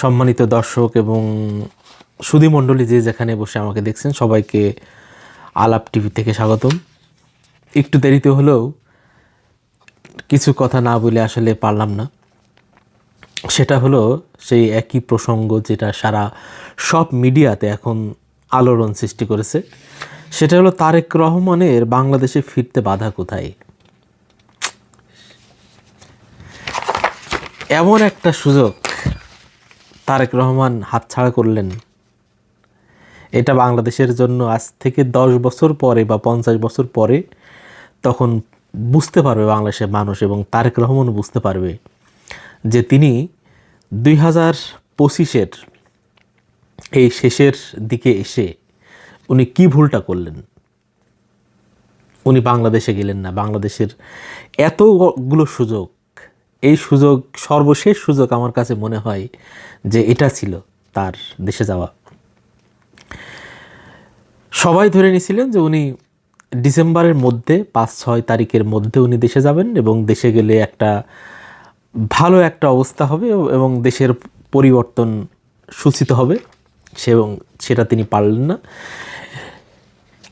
সম্মানিত দর্শক এবং সুধীমণ্ডলী যে যেখানে বসে আমাকে দেখছেন, সবাইকে আলাপ টিভি থেকে স্বাগতম। একটু দেরিতে হলেও কিছু কথা না বলে আসলে পারলাম না। সেটা হলো সেই একই প্রসঙ্গ যেটা সারা সব মিডিয়াতে এখন আলোড়ন সৃষ্টি করেছে। সেটা হলো তারেক রহমানের বাংলাদেশে ফিরতে বাধা কোথায়? এমন একটা সুযোগ তারেক রহমান হাতছাড়া করলেন। এটা বাংলাদেশের জন্য আজ থেকে দশ বছর পরে বা পঞ্চাশ বছর পরে তখন বুঝতে পারবে বাংলাদেশের মানুষ এবং তারেক রহমানও বুঝতে পারবে যে তিনি দুই হাজার পঁচিশের এই শেষের দিকে এসে উনি কি ভুলটা করলেন? উনি বাংলাদেশে গেলেন না। বাংলাদেশের এতগুলো সুযোগ এই সুযোগ, সর্বশেষ সুযোগ আমার কাছে মনে হয় যে এটা ছিল তার দেশে যাওয়া। সবাই ধরে নিয়েছিলেন যে উনি ডিসেম্বরের মধ্যে, পাঁচ, ছয় তারিখের মধ্যে উনি দেশে যাবেন এবং দেশে গেলে একটা ভালো একটা অবস্থা হবে এবং দেশের পরিবর্তন সূচিত হবে। সে এবং সেটা তিনি পারলেন না।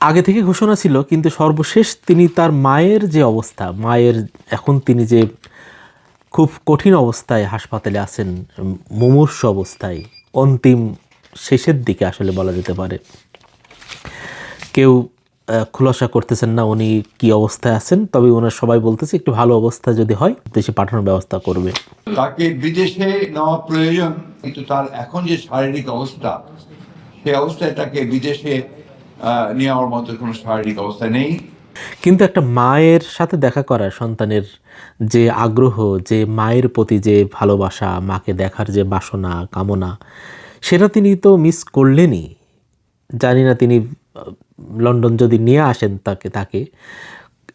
আগে থেকে ঘোষণা ছিল, কিন্তু সর্বশেষ তিনি তার মায়ের যে অবস্থা, মায়ের এখন তিনি যে খুব কঠিন অবস্থায় হাসপাতালে আছেন, মুমূর্ষ অবস্থায়, অন্তিম শেষের দিকে আসলে বলা যেতে পারে। কেউ খুলাসা করতেছেন না উনি কি অবস্থায় আছেন, তবে ওনার সবাই বলতেছে একটু ভালো অবস্থা যদি হয়, দেশে পাঠানোর ব্যবস্থা করবে। তাকে বিদেশে নেওয়া প্রয়োজন, কিন্তু তার এখন যে শারীরিক অবস্থা, সেই অবস্থায় তাকে বিদেশে নেওয়ার মতো কোনো শারীরিক অবস্থা নেই। কিন্তু একটা মায়ের সাথে দেখা করা সন্তানের যে আগ্রহ, যে মায়ের প্রতি যে ভালোবাসা, মাকে দেখার যে বাসনা, কামনা, সেটা তিনি তো মিস করলেনই। জানি না তিনি, লন্ডন যদি নিয়ে আসেন তাকে তাকে,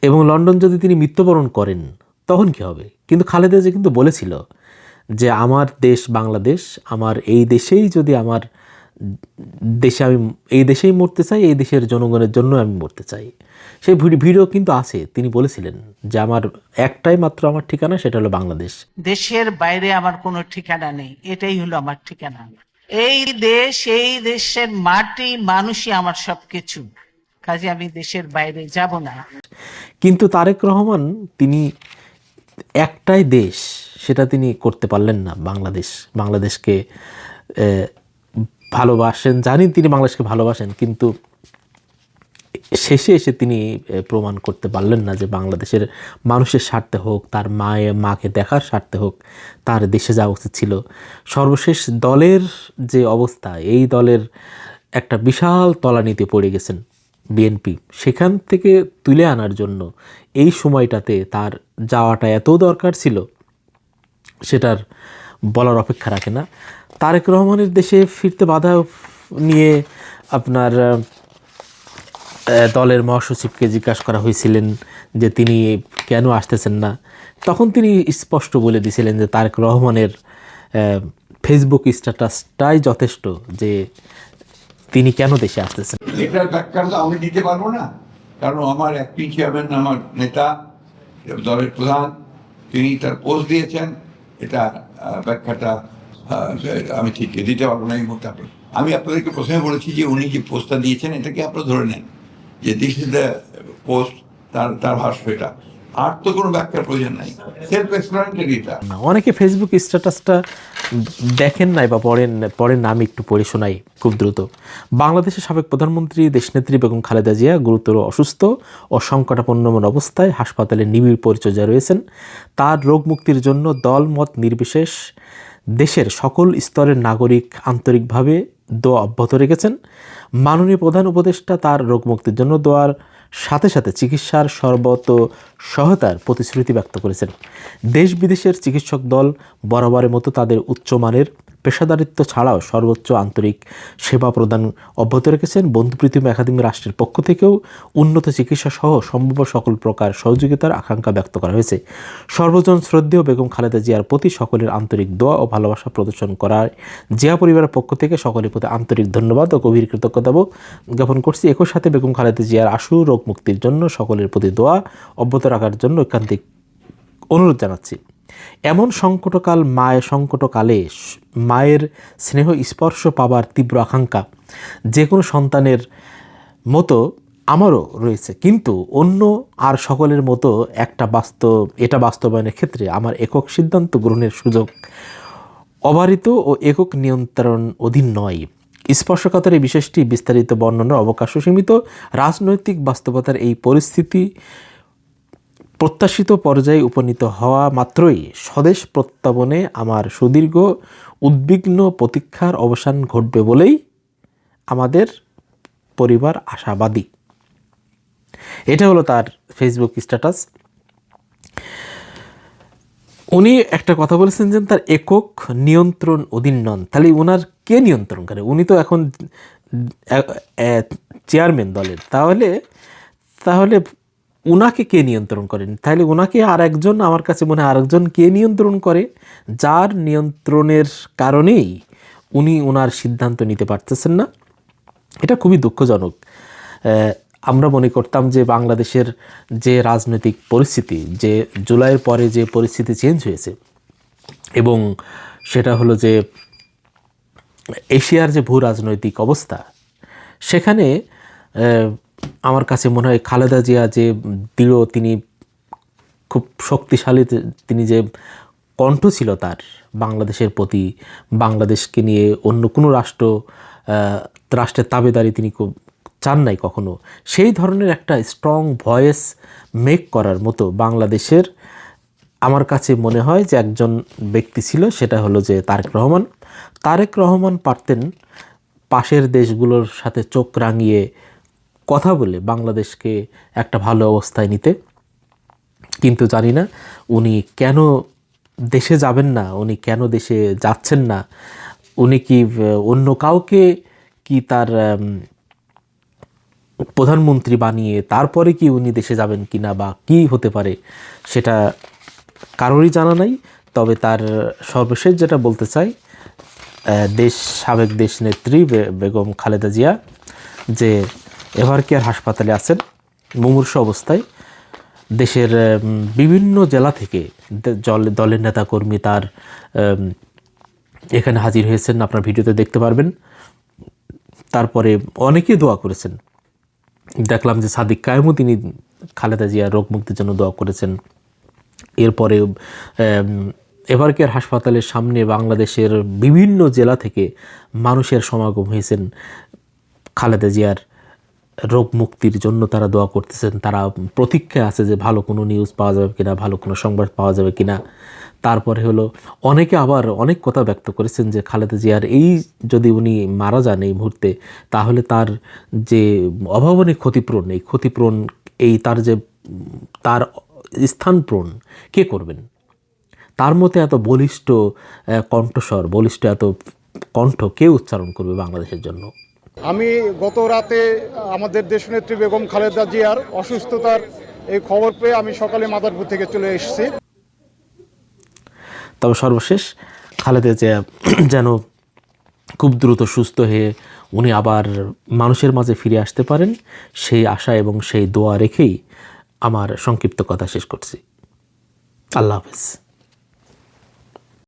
এবং লন্ডন যদি তিনি মৃত্যুবরণ করেন, তখন কি হবে? কিন্তু খালেদা যে কিন্তু বলেছিল যে, আমার দেশ বাংলাদেশ, আমার এই দেশেই যদি আমার দেশে আমি এই দেশেই মরতে চাই এই দেশের জনগণের জন্য আমি মরতে চাই। সেই ভিডি- ভিডিও কিন্তু আছে তিনি বলেছিলেন যে আমার একটাই মাত্র আমার ঠিকানা সেটা হলো বাংলাদেশ। দেশের বাইরে আমার কোনো ঠিকানা নেই এটাই হলো আমার ঠিকানা। এই দেশ এই দেশের মাটি মানুষই আমার সবকিছু। কাজে আমি দেশের বাইরে যাব না। কিন্তু তারেক রহমান তিনি একটাই দেশ সেটা তিনি করতে পারলেন না বাংলাদেশ বাংলাদেশকে ভালোবাসেন জানি তিনি বাংলাদেশকে ভালোবাসেন, কিন্তু শেষে এসে তিনি প্রমাণ করতে পারলেন না যে বাংলাদেশের মানুষের স্বার্থে হোক, তার মায়ে, মাকে দেখার স্বার্থে হোক, তার দেশে যাওয়া উচিত ছিল। সর্বশেষ দলের যে অবস্থা, এই দলের একটা বিশাল তলানিতে পড়ে গেছেন বিএনপি সেখান থেকে তুলে আনার জন্য এই সময়টাতে তার যাওয়াটা এত দরকার ছিল, সেটার বলার অপেক্ষা রাখে না। তারেক রহমানের দেশে ফিরতে বাধা নিয়ে আপনার দলের মহাসচিবকে জিজ্ঞাসা করা হয়েছিলেন যে তিনি কেন আসতেছেন না। তখন তিনি স্পষ্ট বলে দিয়েছিলেন যে তারেক রহমানের ফেসবুক স্ট্যাটাসটাই যথেষ্ট যে তিনি কেন দেশে আসতেছেন। এটার ব্যাখ্যা তো আমি দিতে পারব না। কারণ আমার অ্যাক্টিং চেয়ারম্যান আমার নেতা, দলের প্রধান, তিনি তার পোস্ট দিয়েছেন। এটা ব্যাখ্যাটা আমি ঠিক দিতে পারব না এই মুহূর্তে আপনার- আমি আপনাদেরকে প্রথমে বলেছি যে উনি যে পোস্টটা দিয়েছেন এটাকে আপনারা ধরে নেন? যে দিস ইজ দ্য পোস্ট তার তার ভাষ্য এটা। আর তো কোনো ব্যাখ্যার প্রয়োজন নাই। সেলফ এক্সপ্লানেটরি এটা অনেকে ফেসবুক স্ট্যাটাসটা দেখেন নাই বা পড়েন পড়েন না, আমি একটু পড়ে শোনাই খুব দ্রুত। বাংলাদেশের সাবেক প্রধানমন্ত্রী দেশনেত্রী বেগম খালেদা জিয়া গুরুতর অসুস্থ ও সংকটাপন্নমন অবস্থায় হাসপাতালে নিবিড় পরিচর্যা রয়েছেন। তার রোগ মুক্তির জন্য দল, মত নির্বিশেষ। দেশের সকল স্তরের নাগরিক আন্তরিকভাবে দোয়া অব্যাহত রেখেছেন। মাননীয় প্রধান উপদেষ্টা তার রোগ মুক্তির জন্য দোয়ার সাথে সাথে চিকিৎসার সর্বত সহায়তার প্রতিশ্রুতি ব্যক্ত করেছেন। দেশ বিদেশের চিকিৎসক দল বরাবরের মতো তাদের উচ্চমানের পেশাদারিত্ব ছাড়াও সর্বোচ্চ আন্তরিক সেবা প্রদান অব্যাহত রেখেছেন বন্ধুপ্রীতিম একাডেমি রাষ্ট্রের পক্ষ থেকেও উন্নত চিকিৎসা সহ সম্ভব সকল প্রকার সহযোগিতার আকাঙ্ক্ষা ব্যক্ত করা হয়েছে। সর্বজন শ্রদ্ধেয় বেগম খালেদা জিয়ার প্রতি সকলের আন্তরিক দোয়া ও ভালোবাসা প্রদর্শন করার জিয়া পরিবারের পক্ষ থেকে সকলের প্রতি আন্তরিক ধন্যবাদ ও গভীর কৃতজ্ঞতা জ্ঞাপন করছি। একই সাথে বেগম খালেদা জিয়ার আশু, রোগ মুক্তির জন্য সকলের প্রতি দোয়া অব্যাহত রাখার জন্য একান্তিক অনুরোধ জানাচ্ছি। এমন সংকটকাল মায়ের সংকটকালে মায়ের স্নেহ স্পর্শ পাবার তীব্র আকাঙ্ক্ষা। যে কোনো সন্তানের মতো আমারও রয়েছে। কিন্তু অন্য আর সকলের মতো একটা বাস্তব, এটা বাস্তবায়নের ক্ষেত্রে আমার একক সিদ্ধান্ত গ্রহণের সুযোগ অবারিত ও একক নিয়ন্ত্রণ অধীন নয়। স্পর্শকাতর এই বিশেষটি বিস্তারিত বর্ণনার অবকাশ সীমিত। রাজনৈতিক বাস্তবতার এই পরিস্থিতি প্রত্যাশিত পর্যায়ে উপনীত হওয়া মাত্রই স্বদেশ প্রত্যাবনে আমার সুদীর্ঘ উদ্বিগ্ন প্রতীক্ষার অবসান ঘটবে বলেই আমাদের পরিবার আশাবাদী। এটা হলো তার ফেসবুক স্ট্যাটাস উনি একটা কথা বলেছেন যে তার একক নিয়ন্ত্রণ অধীন নন। তাহলে ওনার কে নিয়ন্ত্রণ করে? উনি তো এখন চেয়ারম্যান দলের। তাহলে তাহলে উনাকে কে নিয়ন্ত্রণ করেন তাহলে ওনাকে আর একজন, আমার কাছে মনে হয় আরেকজন কে নিয়ন্ত্রণ করে? যার নিয়ন্ত্রণের কারণেই উনি ওনার সিদ্ধান্ত নিতে পারতেছেন না। এটা খুবই দুঃখজনক। আমরা মনে করতাম যে বাংলাদেশের যে রাজনৈতিক পরিস্থিতি, যে জুলাইয়ের পরে যে পরিস্থিতি চেঞ্জ হয়েছে, এবং সেটা হলো যে এশিয়ার যে ভূ রাজনৈতিক অবস্থা, সেখানে আমার কাছে মনে হয় খালেদা জিয়া যে দৃঢ়, তিনি খুব শক্তিশালী, তিনি যে কণ্ঠ ছিল তার বাংলাদেশের প্রতি, বাংলাদেশকে নিয়ে অন্য কোনো রাষ্ট্র রাষ্ট্রের তাবেদারি তিনি খুব চান নাই কখনো। সেই ধরনের একটা স্ট্রং ভয়েস মেক করার মতো বাংলাদেশের আমার কাছে মনে হয় যে একজন ব্যক্তি ছিল, সেটা হলো যে তারেক রহমান। তারেক রহমান পারতেন পাশের দেশগুলোর সাথে চোখ রাঙিয়ে কথা বলে বাংলাদেশকে একটা ভালো অবস্থায় নিতে। কিন্তু জানি না উনি কেন দেশে যাবেন না, উনি কেন দেশে যাচ্ছেন না, উনি কি অন্য কাউকে কি তার প্রধানমন্ত্রী বানিয়ে তারপরে কি উনি দেশে যাবেন কি না বা কি হতে পারে সেটা কারোরই জানা নাই। তবে তার সর্বশেষ যেটা বলতে চাই দেশ, সাবেক দেশ নেত্রী বেগম খালেদা জিয়া, যে এভার কেয়ার হাসপাতালে আছেন। মুমূর্ষ অবস্থায় দেশের বিভিন্ন জেলা থেকে দলের নেতাকর্মী তার এখানে হাজির হয়েছেন। আপনার ভিডিওতে দেখতে পারবেন। তারপরে অনেকেই দোয়া করেছেন। দেখলাম যে সাদিক কায়েমও তিনি খালেদা জিয়া রোগ মুক্তির জন্য দোয়া করেছেন। এরপরে এভার কেয়ার হাসপাতালের সামনে বাংলাদেশের বিভিন্ন জেলা থেকে মানুষের সমাগম হয়েছেন খালেদা জিয়ার রোগ মুক্তির জন্য তারা দোয়া করতেছেন। তারা প্রতীক্ষায় আছে যে ভালো কোনো নিউজ পাওয়া যাবে কিনা, ভালো কোনো সংবাদ পাওয়া যাবে কিনা। তারপরে হলো, অনেকে আবার অনেক কথা ব্যক্ত করেছেন যে খালেদা জিয়ার এই যদি উনি মারা যান এই মুহূর্তে, তাহলে তার যে অভাবনীয় ক্ষতিপূরণ, এই ক্ষতিপূরণ, এই তার যে, তার স্থান পূরণ কে করবেন? তার মতে এত বলিষ্ঠ কণ্ঠস্বর, বলিষ্ঠ এত কণ্ঠ কে উচ্চারণ করবে বাংলাদেশের জন্য? আমি গত রাতে আমাদের দেশনেত্রী বেগম খালেদা জিয়ার অসুস্থতার এই খবর পেয়ে আমি সকালে মাদারপুর থেকে চলে এসেছি। তবে সর্বশেষ খালেদা জিয়া যেন খুব দ্রুত সুস্থ হয়ে উনি আবার মানুষের মাঝে ফিরে আসতে পারেন, সেই আশা এবং সেই দোয়া রেখেই আমার সংক্ষিপ্ত কথা শেষ করছি। আল্লাহ হাফেজ।